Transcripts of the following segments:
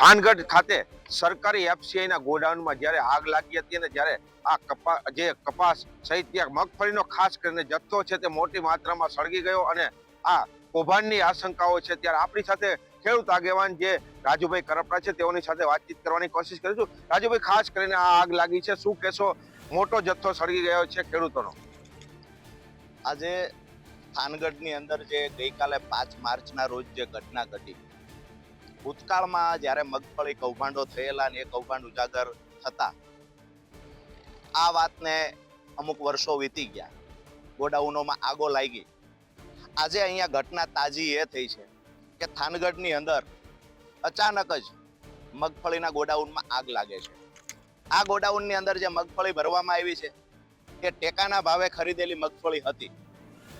થાનગઢ ખાતે સરકારી એફસીઆઈના ગોડાઉનમાં જ્યારે આગ લાગી હતી અને જ્યારે આ કપા, જે કપાસ સહિત ત્યાં મગફળીનો ખાસ કરીને જથ્થો છે તે મોટી માત્રામાં સળગી ગયો અને આ કૌભાંડની આશંકાઓ છે. ત્યારે આપણી સાથે ખેડૂત આગેવાન જે રાજુભાઈ કરપડા છે તેઓની સાથે વાતચીત કરવાની કોશિશ કરીશું. રાજુભાઈ, ખાસ કરીને આ આગ લાગી છે. શું કહેશો? મોટો જથ્થો સળગી ગયો છે ખેડૂતોનો. આજે થાનગઢની અંદર જે ગઈકાલે પાંચ માર્ચના રોજ જે ઘટના ઘટી ભૂતકાળમાં જ્યારે મગફળી કૌભાંડો થયેલા ને એ કૌભાંડ ઉજાગર થતા, આ વાતને અમુક વર્ષો વીતી ગયા. ગોડાઉનોમાં આગો લાગી. આજે અહીંયા ઘટના તાજી એ થઈ છે કે થાનગઢની અંદર અચાનક જ મગફળીના ગોડાઉનમાં આગ લાગે છે. આ ગોડાઉનની અંદર જે મગફળી ભરવામાં આવી છે એ ટેકાના ભાવે ખરીદેલી મગફળી હતી.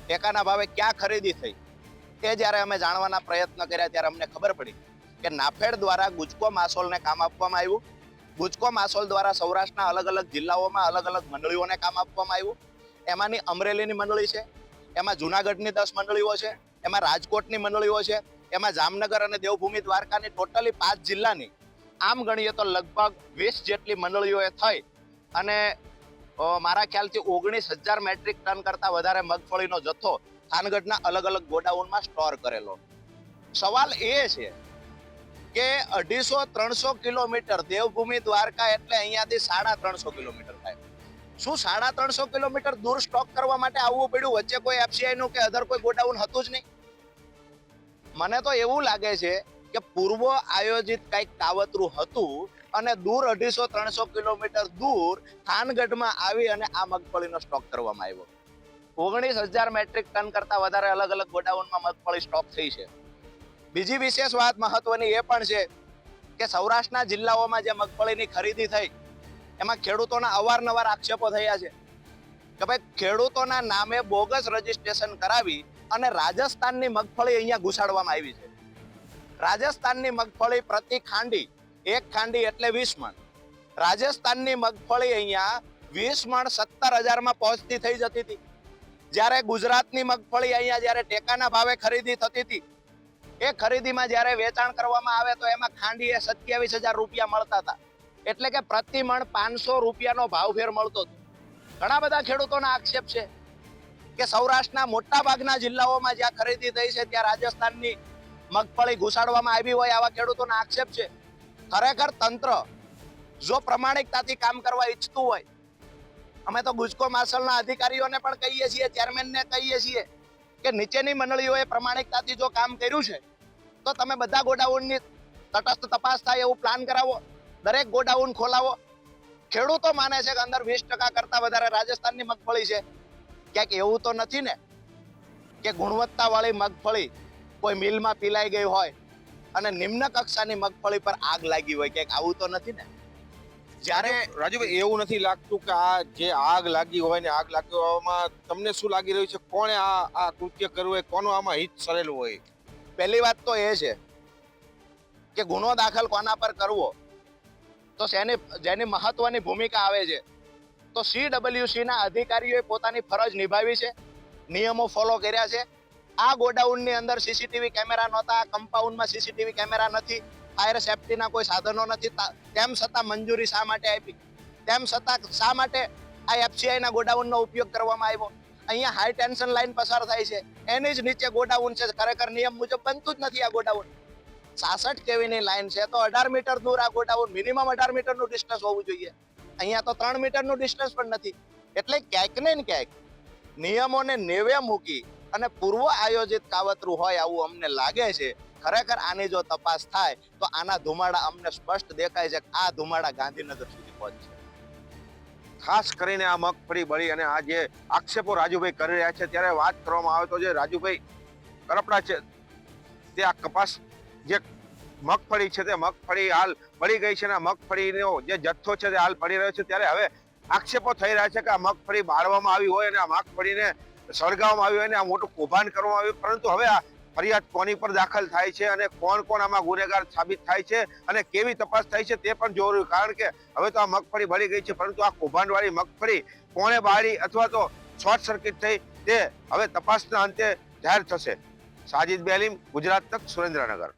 ટેકાના ભાવે ક્યાં ખરીદી થઈ? તે જ્યારે અમે જાણવાના પ્રયત્ન કર્યા ત્યારે અમને ખબર પડી. કે નાફેડ દ્વારા ગુજકો માસોલને કામ આપવામાં આવ્યું. ગુજકો માસોલ દ્વારા સૌરાષ્ટ્રના અલગ અલગ જિલ્લાઓમાં અલગ અલગ મંડળીઓને કામ આપવામાં આવ્યું. એમાંની અમરેલીની મંડળી છે, એમાં જુનાગઢની દસ મંડળીઓ છે, એમાં રાજકોટની મંડળીઓ છે, એમાં જામનગર અને દેવભૂમિ દ્વારકાની ટોટલી પાંચ જિલ્લાની આમ ગણીએ તો લગભગ વીસ જેટલી મંડળીઓએ થઈ. અને મારા ખ્યાલથી ઓગણીસ હજાર મેટ્રિક ટન કરતાં વધારે મગફળીનો જથ્થો થાનગઢના અલગ અલગ ગોડાઉનમાં સ્ટોર કરેલો. સવાલ એ છે કે અઢીસો ત્રણસો કિલોમીટર દેવભૂમિ દ્વારકા એટલે અહીંયાથી સાડા ત્રણસો કિલોમીટર થાય. શું સાડા ત્રણસો કિલોમીટર દૂર સ્ટોક કરવા માટે આવવું પડ્યું? વચ્ચે કોઈ એફસીઆઈ નું કે અધર કોઈ ગોડાઉન હતું જ નહીં? મને તો એવું લાગે છે કે પૂર્વ આયોજિત કંઈક કાવતરું હતું અને દૂર અઢીસો ત્રણસો કિલોમીટર દૂર થાનગઢમાં આવી અને આ મગફળીનો સ્ટોક કરવામાં આવ્યો. ઓગણીસ હજાર મેટ્રિક ટન કરતા વધારે અલગ અલગ ગોડાઉનમાં મગફળી સ્ટોક થઈ છે. બીજી વિશેષ વાત મહત્વની એ પણ છે કે સૌરાષ્ટ્રના જિલ્લાઓમાં જે મગફળીની ખરીદી થઈ, એમાં ખેડૂતોના અવારનવાર આક્ષેપો થયા છે કે ભાઈ ખેડૂતોના નામે બોગસ રજીસ્ટ્રેશન કરાવી અને રાજસ્થાનની મગફળી અહીંયા ઘુસાડવામાં આવી છે. રાજસ્થાનની મગફળી પ્રતિ ખાંડી એક ખાંડી એટલે વીસ મણ. રાજસ્થાનની મગફળી અહીંયા વીસ મણ સત્તર હજારમાં પહોંચતી થઈ જતી હતી. જ્યારે ગુજરાતની મગફળી અહીંયા જ્યારે ટેકાના ભાવે ખરીદી થતી હતી એ ખરીદીમાં જ્યારે વેચાણ કરવામાં આવે તો એમાં ખાંડીએ સત્યાવીસ હજાર રૂપિયા મળતા હતા. એટલે કે પ્રતિમણ પાંચસો રૂપિયાનો ભાવફેર મળતો હતો. ઘણા બધા ખેડૂતોના આક્ષેપ છે કે સૌરાષ્ટ્રના મોટા ભાગના જિલ્લાઓમાં જ્યાં ખરીદી થઈ છે ત્યાં રાજસ્થાનની મગફળી ઘુસાડવામાં આવી હોય આવા ખેડૂતોના આક્ષેપ છે. ખરેખર તંત્ર જો પ્રમાણિકતાથી કામ કરવા ઈચ્છતું હોય, અમે તો ગુજકો માર્શલના અધિકારીઓને પણ કહીએ છીએ, ચેરમેનને કહીએ છીએ કે નીચેની મંડળીઓએ પ્રમાણિકતાથી જો કામ કર્યું છે, તો તમે બધા ગોડાઉનની તટસ્થ તપાસ થાય એવું પ્લાન કરાવો, દરેક ગોડાઉન ખોલાવો. ખેડૂતો માને છે કે અંદર વીસ ટકા કરતા વધારે રાજસ્થાનની મગફળી છે. ક્યાંક એવું તો નથી ને કે ગુણવત્તાવાળી મગફળી કોઈ મિલમાં પીલાઈ ગઈ હોય અને નિમ્ન કક્ષાની મગફળી પર આગ લાગી હોય, ક્યાંક આવું તો નથી ને? જ્યારે રાજુભાઈ એવું નથી લાગતું કે આ જે આગ લાગી હોય ને આગ લાગી હોવામાં તમને શું લાગી રહ્યું છે? કોણે આ આ કૃત્ય કર્યું હોય? કોનો આમાં હિત સરેલું હોય? પહેલી વાત તો એ છે કે ગુનો દાખલ કોના પર કરવો? તો શેની જેની મહત્વની ભૂમિકા આવે છે? તો સી ના અધિકારીઓએ પોતાની ફરજ નિભાવી છે નિયમો ફોલો કર્યા છે. આ ગોડાઉનની અંદર સીસીટીવી કેમેરા નહોતા કમ્પાઉન્ડમાં સીસીટીવી કેમેરા નથી. ફાયર સેફટીના કોઈ સાધનો નથી. તેમ છતાં મંજૂરી શા માટે આપી? તેમ છતાં શા માટે આ એફસીઆઈના ગોડાઉનનો ઉપયોગ કરવામાં આવ્યો? અહીંયા હાઈ ટેન્શન લાઈન પસાર થાય છે. એની જ નીચે ગોડાઉન છે. ખરેખર નિયમ મુજબ બનતું જ નથી આ ગોડાઉન. સાસઠ કેવીની લાઈન છે? તો અઢાર મીટર દૂર આ ગોડાઉન મિનિમમ અઢાર મીટરનું ડિસ્ટન્સ હોવું જોઈએ. અહીંયા તો ત્રણ મીટરનું ડિસ્ટન્સ પણ નથી. એટલે ક્યાંક ને ક્યાંક નિયમોને નેવે મૂકી અને પૂર્વ આયોજિત કાવતરું હોય આવું અમને લાગે છે ખરેખર આની જો તપાસ થાય, તો આના ધુમાડા અમને સ્પષ્ટ દેખાય છે કે આ ધુમાડા ગાંધીનગર સુધી પહોંચશે. ખાસ કરીને આ મગફળી, બળી અને આ જે આક્ષેપો રાજુભાઈ કરી રહ્યા છે, ત્યારે વાત કરવામાં આવે તો જે રાજુભાઈ કરપડા છે, તે આ કપાસ જે મગફળી છે તે મગફળી હાલ પડી ગઈ છે અને મગફળીનો જે જથ્થો છે તે હાલ પડી રહ્યો છે, ત્યારે હવે આક્ષેપો થઈ રહ્યા છે કે આ મગફળી બાળવામાં આવી હોય અને આ મગફળીને સળગાવવામાં આવી હોય અને આ મોટું કૌભાંડ કરવામાં આવ્યું, પરંતુ હવે આ ફરિયાદ કોની પર દાખલ થાય છે અને કોણ કોણ આમાં ગુનેગાર સાબિત થાય છે અને કેવી તપાસ થાય છે તે પણ જોવું કારણ કે હવે તો આ મગફળી બળી ગઈ છે, પરંતુ આ કૌભાંડવાળી મગફળી કોણે બાળી અથવા તો શોર્ટ સર્કિટ થઈ તે હવે તપાસના અંતે જાહેર થશે. સાજિદ બેલીમ, ગુજરાત તક, સુરેન્દ્રનગર.